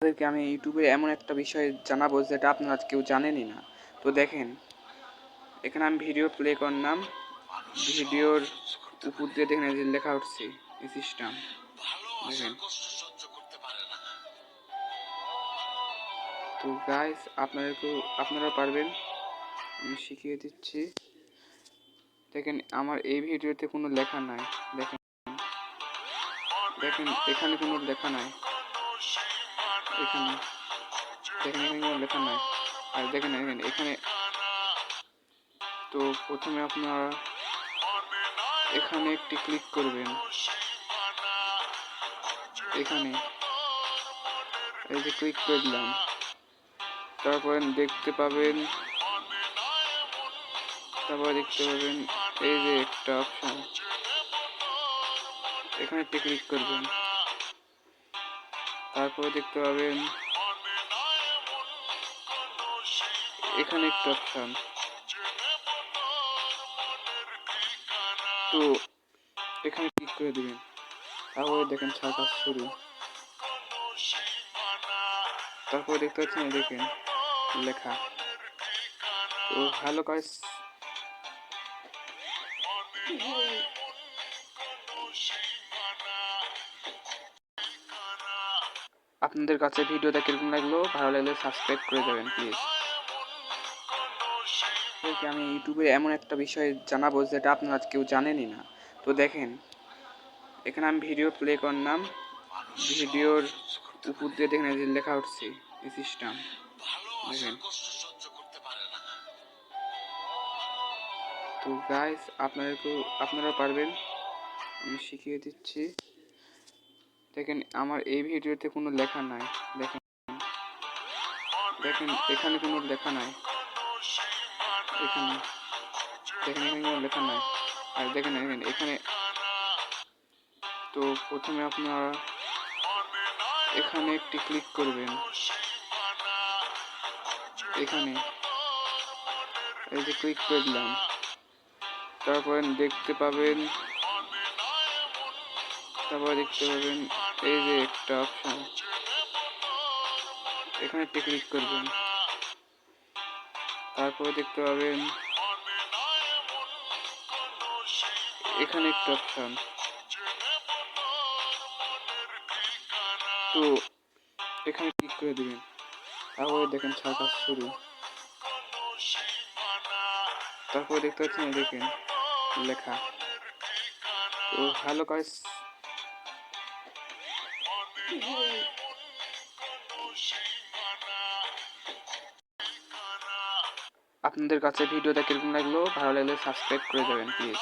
আপনাদেরকে আমি ইউটিউবে এমন একটা বিষয় জানাব যেটা আপনারা কেউ জানেনই না। তো দেখেন, এখানে আমি ভিডিও প্লে করলাম। ভিডিওর উপর দিয়ে দেখেন এই যে লেখা উঠছে সিস্টেম দেখেন। তো গাইস আপনাদেরকেও আপনারা পারবেন। আমি শিখিয়ে দিচ্ছি। দেখেন, আমার এই ভিডিওতে কোনো লেখা নাই। দেখেন। দেখেন, এখানে কোনো লেখা নাই। এখানে, দেখেন লেখা নাই। আর দেখেন এখানে এখানে তো প্রথমে আপনারা এখানে একটি ক্লিক করবেন। এখানে এই যে ক্লিক করে দিলাম। তারপরে দেখতে পাবেন, তারপরে দেখতে পাবেন এই যে একটা অপশন। এখানে একটি ক্লিক করবেন। তারপরে দেখতে পাবেন এখানে একটু অপশন তো এখানে ক্লিক করে দিবেন। তারপরে দেখেন ছাড় কাজ শুরু। তারপরে দেখতে পাচ্ছেন দেখেন লেখা। তো হ্যালো গাইস আপনাদের কাছে ভিডিওটা কীরকম লাগল? ভালো লাগলে সাবস্ক্রাইব করে দেবেন প্লিজ আমি ইউটিউবে এমন একটা বিষয় জানাব যেটা আপনারা কেউ জানেনই না। তো দেখেন, এখানে আমি ভিডিও প্লে করলাম। ভিডিওর উপর দিয়ে দেখেন যে লেখা উঠছে, এই সিস্টেম দেখেন। তো গাইস আপনাদেরকেও আপনারা পারবেন। আমি শিখিয়ে দিচ্ছি। দেখেন, আমার এই ভিডিওতে কোনো লেখা নাই। দেখেন দেখেন, এখানে কোনো লেখা নাই। এখানে, দেখেন, এখানে কোনো লেখা নাই। আর দেখেন এখানে এখানে তো প্রথমে আপনারা এখানে একটি ক্লিক করবেন। এখানে এই যে ক্লিক করে দিলাম। তারপরে দেখতে পাবেন তারপরে দেখতে পাবেন, এই যে একটা অপশন এখানে ক্লিক করবেন। তারপরে দেখতে পাবেন, এখানে একটা অপশন তো, এখানে ক্লিক করে দিবেন। তারপরে দেখেন ছাড় শুরু। তারপরে দেখতে পাচ্ছেন দেখেন, লেখা। তো হ্যালো গাইস আপনাদের কাছে ভিডিওটা কীরকম লাগল? ভালো লাগলে সাবস্ক্রাইব করে দেবেন প্লিজ